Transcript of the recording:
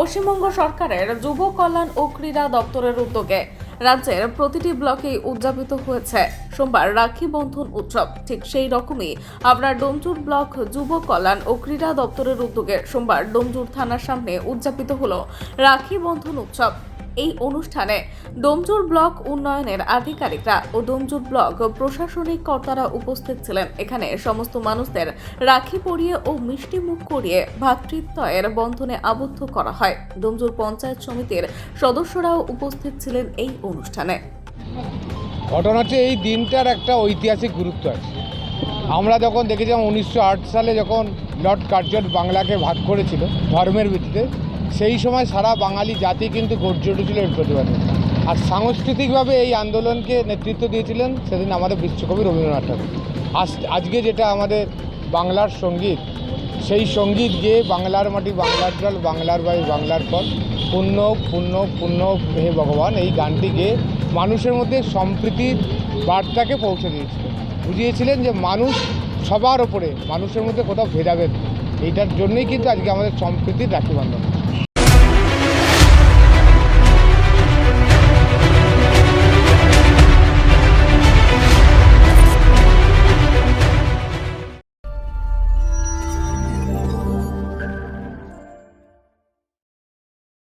পশ্চিমবঙ্গ সরকারের যুব কল্যাণ ও ক্রীড়া দপ্তরের উদ্যোগে রাজ্যের প্রতিটি ব্লকেই উদযাপিত হয়েছে। সোমবার রাখি বন্ধন উৎসব, ঠিক সেই রকমই আমরা ডোমজুর ব্লক যুব কল্যাণ ও ক্রীড়া দপ্তরের উদ্যোগে সোমবার ডোমজুর থানার সামনে উদযাপিত হলো রাখি বন্ধন উৎসব। এই অনুষ্ঠানে ডোমজুর ব্লক উন্নয়নের আধিকারিকরা ও ডোমজুর ব্লক প্রশাসনিক কর্তারা উপস্থিত ছিলেন। এখানে সমস্ত মানুষদের রাখি পরিয়ে ও মিষ্টি মুখ করিয়ে ভ্রাতৃত্বের বন্ধনে আবদ্ধ করা হয়। ডোমজুর পঞ্চায়েত সমিতির সদস্যরাও উপস্থিত ছিলেন এই অনুষ্ঠানে। ঘটনাটি এই দিনটার একটা ঐতিহাসিক গুরুত্ব আছে। আমরা যখন দেখেছিলাম উনিশশো সালে যখন লর্ড কার্জট বাংলাকে ভাগ করেছিল ধর্মের ভিত্তিতে সেই সময় সারা বাঙালি জাতি কিন্তু গর্জে উঠেছিল এর প্রতিবাদে। আর সাংস্কৃতিকভাবে এই আন্দোলনকে নেতৃত্ব দিয়েছিলেন সেদিন আমাদের বিশ্বকবি রবীন্দ্রনাথ ঠাকুর। আজ, আজকে যেটা আমাদের বাংলার সংগীত, সেই সংগীত গেয়ে বাংলার মাটি বাংলার জল, বাংলার বাই বাংলার ফল পুণ্য পুণ্য পুণ্য হে ভগবান, এই গানটি গেয়ে মানুষের মধ্যে সম্প্রীতির বার্তাকে পৌঁছে দিয়েছিলেন বুঝিয়েছিলেন যে মানুষ সবার ওপরে, মানুষের মধ্যে কোথাও ভেদাভেদ এইটার জন্যই কিন্তু আজকে আমাদের সম্প্রীতির রাখি বান্ধব